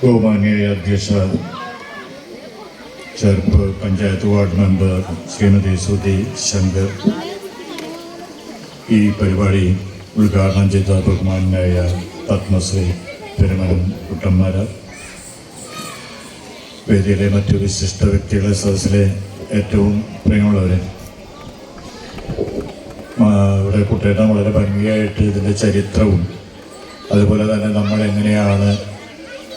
ബഹുമാന്യായ അധ്യക്ഷ ചെറുപ്പ് panchayat ward member Shrimati Sudhi Shankar. ഈ പരിപാടി ഉദ്ഘാടനം ചെയ്ത ബഹുമാനായ പത്മശ്രീ പെരുമനം കുട്ടന്മാര. വേദിയിലെ മറ്റു വിശിഷ്ട വ്യക്തികളെ സദസ്സിലെ ഏറ്റവും പ്രിയമുള്ളവരെ. ഇവിടെ കുട്ടിയുടെ വളരെ ഭംഗിയായിട്ട് ഇതിന്റെ ചരിത്രവും അതുപോലെ തന്നെ നമ്മൾ എങ്ങനെയാണ്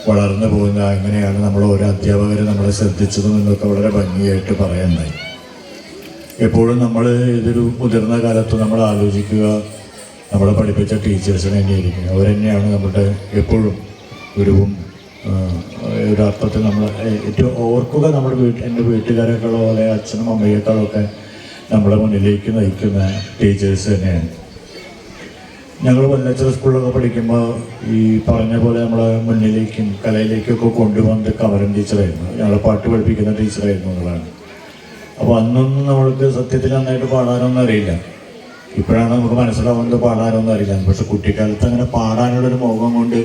വളർന്നു പോകുന്ന എങ്ങനെയാണ് നമ്മൾ ഓരോ അധ്യാപകർ നമ്മളെ ശ്രദ്ധിച്ചതും എന്നൊക്കെ വളരെ ഭംഗിയായിട്ട് പറയുന്നത്. എപ്പോഴും നമ്മൾ ഇതൊരു മുതിർന്ന കാലത്ത് നമ്മൾ ആലോചിക്കുക നമ്മളെ പഠിപ്പിച്ച ടീച്ചേഴ്സിനെ തന്നെയായിരിക്കും അവർ തന്നെയാണ് നമ്മുടെ എപ്പോഴും ഗുരുവും ഒരു അർത്ഥത്തിൽ നമ്മൾ ഏറ്റവും ഓർക്കുക നമ്മുടെ വീട്ടിൽ എന്റെ വീട്ടുകാരെക്കാളോ അല്ലെങ്കിൽ അച്ഛനും അമ്മയേക്കാളോ ഒക്കെ നമ്മളെ മുന്നിലേക്ക് നയിക്കുന്ന ടീച്ചേഴ്സ് തന്നെയാണ്. ഞങ്ങൾ വല്ലച്ചർ സ്കൂളിലൊക്കെ പഠിക്കുമ്പോൾ ഈ പറഞ്ഞ പോലെ നമ്മളെ മുന്നിലേക്കും കലയിലേക്കൊക്കെ കൊണ്ടുവന്ന് കവരൻ ടീച്ചറായിരുന്നു. ഞങ്ങളെ പാട്ട് പഠിപ്പിക്കുന്ന ടീച്ചറായിരുന്നു എന്നുള്ളതാണ് അപ്പോൾ അന്നൊന്നും നമ്മൾക്ക് സത്യത്തിൽ നന്നായിട്ട് പാടാനൊന്നും അറിയില്ല. ഇപ്പോഴാണ് നമുക്ക് മനസ്സിലാവുന്നത് പാടാനൊന്നും അറിയില്ല. പക്ഷെ കുട്ടിക്കാലത്ത് അങ്ങനെ പാടാനുള്ളൊരു മോഹം കൊണ്ട്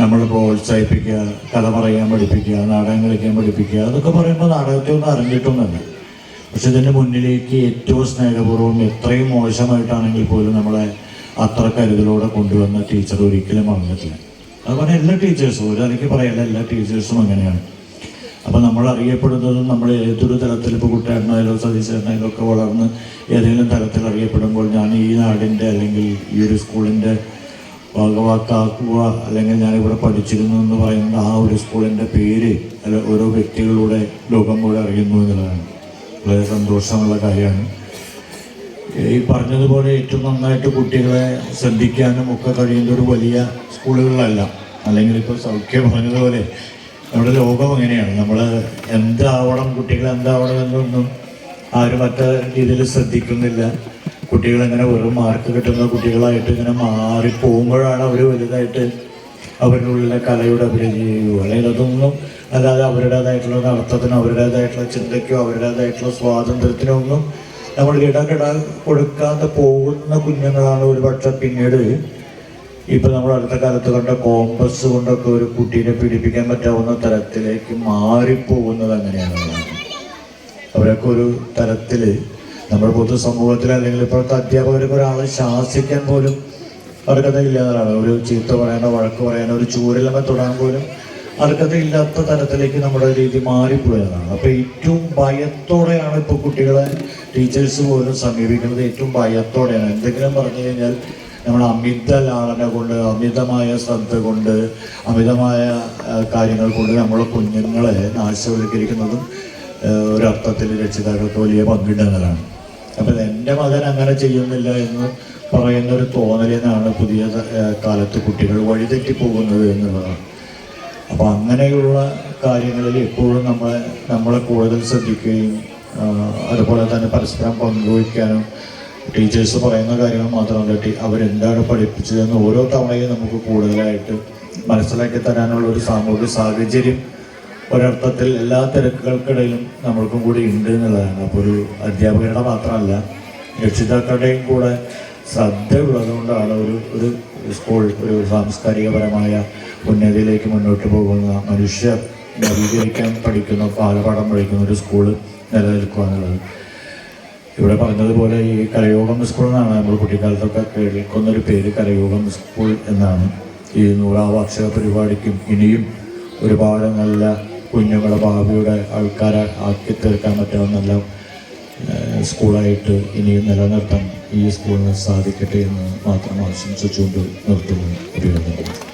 നമ്മൾ പ്രോത്സാഹിപ്പിക്കുക കഥ പറയാൻ പഠിപ്പിക്കുക നാടകം കളിക്കാൻ പഠിപ്പിക്കുക അതൊക്കെ പറയുമ്പോൾ നാടകത്തെ ഒന്നും അറിഞ്ഞിട്ടൊന്നുമല്ല. പക്ഷെ ഇതിന്റെ മുന്നിലേക്ക് ഏറ്റവും സ്നേഹപൂർവം എത്രയും മോശമായിട്ടാണെങ്കിൽ പോലും നമ്മളെ അത്ര കരുതലോടെ കൊണ്ടുവന്ന ടീച്ചർ ഒരിക്കലും അറിഞ്ഞിട്ടില്ല. അതുപോലെ എല്ലാ ടീച്ചേഴ്സും ഒരാൾക്ക് പറയല്ല എല്ലാ ടീച്ചേഴ്സും അങ്ങനെയാണ്. അപ്പോൾ നമ്മൾ അറിയപ്പെടുന്നത് നമ്മൾ ഏതൊരു തലത്തിൽ ഇപ്പോൾ കുട്ടിയായിരുന്നായാലും സതീശനായാലും ഒക്കെ വളർന്ന് ഏതെങ്കിലും തലത്തിൽ അറിയപ്പെടുമ്പോൾ ഞാൻ ഈ നാടിന്റെ അല്ലെങ്കിൽ ഈ ഒരു സ്കൂളിന്റെ ഭാഗവാക്കാക്കുക അല്ലെങ്കിൽ ഞാനിവിടെ പഠിച്ചിരുന്നു എന്ന് പറയുന്ന ആ ഒരു സ്കൂളിന്റെ പേര് അല്ല ഓരോ വ്യക്തികളിലൂടെ ലോകം കൂടെ അറിയുന്നു എന്നുള്ളതാണ്. വളരെ സന്തോഷമുള്ള കാര്യമാണ്. ഈ പറഞ്ഞതുപോലെ ഏറ്റവും നന്നായിട്ട് കുട്ടികളെ ശ്രദ്ധിക്കാനും ഒക്കെ കഴിയുന്ന ഒരു വലിയ സ്കൂളുകളിലല്ല അല്ലെങ്കിൽ ഇപ്പോൾ സൗഖ്യം പറഞ്ഞതുപോലെ നമ്മുടെ ലോകം അങ്ങനെയാണ്. നമ്മൾ എന്താവണം കുട്ടികൾ എന്താവണം എന്നൊന്നും ആരും മറ്റ രീതിയിൽ ശ്രദ്ധിക്കുന്നില്ല. കുട്ടികളിങ്ങനെ വെറും മാർക്ക് കിട്ടുന്ന കുട്ടികളായിട്ട് ഇങ്ങനെ മാറി പോകുമ്പോഴാണ് അവർ വലുതായിട്ട് അവരുടെ ഉള്ളിലെ കലയുടെ അഭിരുചിയോ അല്ലെങ്കിൽ അതൊന്നും അല്ലാതെ അവരുടേതായിട്ടുള്ള നടത്തത്തിനോ അവരുടേതായിട്ടുള്ള ചിന്തയ്ക്കോ അവരുടേതായിട്ടുള്ള സ്വാതന്ത്ര്യത്തിനോ ഒന്നും നമ്മൾ ഇടകിട കൊടുക്കാതെ പോകുന്ന കുഞ്ഞുങ്ങളാണ് ഒരു പക്ഷെ പിന്നീട്. ഇപ്പൊ നമ്മൾ അടുത്ത കാലത്ത് കണ്ട കോമ്പസ് കൊണ്ടൊക്കെ ഒരു കുട്ടീനെ പീഡിപ്പിക്കാൻ പറ്റാവുന്ന തരത്തിലേക്ക് മാറിപ്പോകുന്നത് അങ്ങനെയാണ്. അവരൊക്കെ ഒരു തരത്തിൽ നമ്മുടെ പൊതുസമൂഹത്തിൽ അല്ലെങ്കിൽ ഇപ്പോഴത്തെ അധ്യാപകർക്ക് ഒരാളെ ശാസിക്കാൻ പോലും അവർക്കത് ഇല്ലാതാണ് ഒരു ചീത്ത പറയാനോ വഴക്ക് പറയാനോ ഒരു ചൂരലമ തൊടാൻ പോലും അർഹത ഇല്ലാത്ത തരത്തിലേക്ക് നമ്മുടെ രീതി മാറിപ്പോയതാണ്. അപ്പൊ ഏറ്റവും ഭയത്തോടെയാണ് ഇപ്പോൾ കുട്ടികളെ ടീച്ചേഴ്സ് പോലും സമീപിക്കുന്നത്. ഏറ്റവും ഭയത്തോടെയാണ്. എന്തെങ്കിലും പറഞ്ഞു കഴിഞ്ഞാൽ നമ്മൾ അമിത ലാളന കൊണ്ട് അമിതമായ ശ്രദ്ധ കൊണ്ട് അമിതമായ കാര്യങ്ങൾ കൊണ്ട് നമ്മളെ കുഞ്ഞുങ്ങളെ നാശവൽക്കരിക്കുന്നതും ഒരർത്ഥത്തിൽ രക്ഷിതാക്കൾക്ക് വലിയ പങ്കിടുന്നതാണ്. അപ്പം എന്റെ മകൻ അങ്ങനെ ചെയ്യുന്നില്ല എന്ന് പറയുന്ന ഒരു തോന്നലിനാണ് പുതിയ കാലത്ത് കുട്ടികൾ വഴിതെറ്റി പോകുന്നത് എന്നുള്ളതാണ്. അപ്പോൾ അങ്ങനെയുള്ള കാര്യങ്ങളിൽ എപ്പോഴും നമ്മളെ നമ്മളെ കൂടുതൽ ശ്രദ്ധിക്കുകയും അതുപോലെ തന്നെ പരസ്പരം പങ്കുവയ്ക്കാനും ടീച്ചേഴ്സ് പറയുന്ന കാര്യങ്ങൾ മാത്രമല്ല അവരെന്താണ് പഠിപ്പിച്ചതെന്ന് ഓരോ തവണയും നമുക്ക് കൂടുതലായിട്ട് മനസ്സിലാക്കി തരാനുള്ള ഒരു സാമൂഹിക സാഹചര്യം ഒരർത്ഥത്തിൽ എല്ലാ തിരക്കുകൾക്കിടയിലും നമ്മൾക്കും കൂടി ഉണ്ട് എന്നുള്ളതാണ്. അപ്പോൾ ഒരു അധ്യാപകരുടെ മാത്രമല്ല രക്ഷിതാക്കളുടെയും കൂടെ ശ്രദ്ധ ഉള്ളതുകൊണ്ടാണ് ഒരു ഒരു സ്കൂൾ ഒരു സാംസ്കാരികപരമായ ഉന്നതിയിലേക്ക് മുന്നോട്ട് പോകുന്ന മനുഷ്യർ നവീകരിക്കാൻ പഠിക്കുന്ന ബാലപാഠം പഠിക്കുന്ന ഒരു സ്കൂൾ നിലനിൽക്കുക എന്നുള്ളത് ഇവിടെ പറഞ്ഞതുപോലെ ഈ കരയോഗം സ്കൂൾ എന്നാണ് നമ്മൾ കുട്ടിക്കാലത്തൊക്കെ കേൾക്കുന്ന ഒരു പേര് കരയോഗം സ്കൂൾ എന്നാണ്. ഈ നൂറാം വാർഷിക പരിപാടിക്കും ഇനിയും ഒരുപാട് നല്ല കുഞ്ഞുങ്ങളെ ഭാവിയുടെ ആൾക്കാരെ ആക്കി തീർക്കാൻ പറ്റാവുന്ന സ്കൂളായിട്ട് ഇനിയും നിലനിർത്താൻ ഈ സ്കൂളിന് സാധിക്കട്ടെ എന്ന് മാത്രം ആശംസിച്ചുകൊണ്ട് നിർത്തുന്നു. അഭിനന്ദനം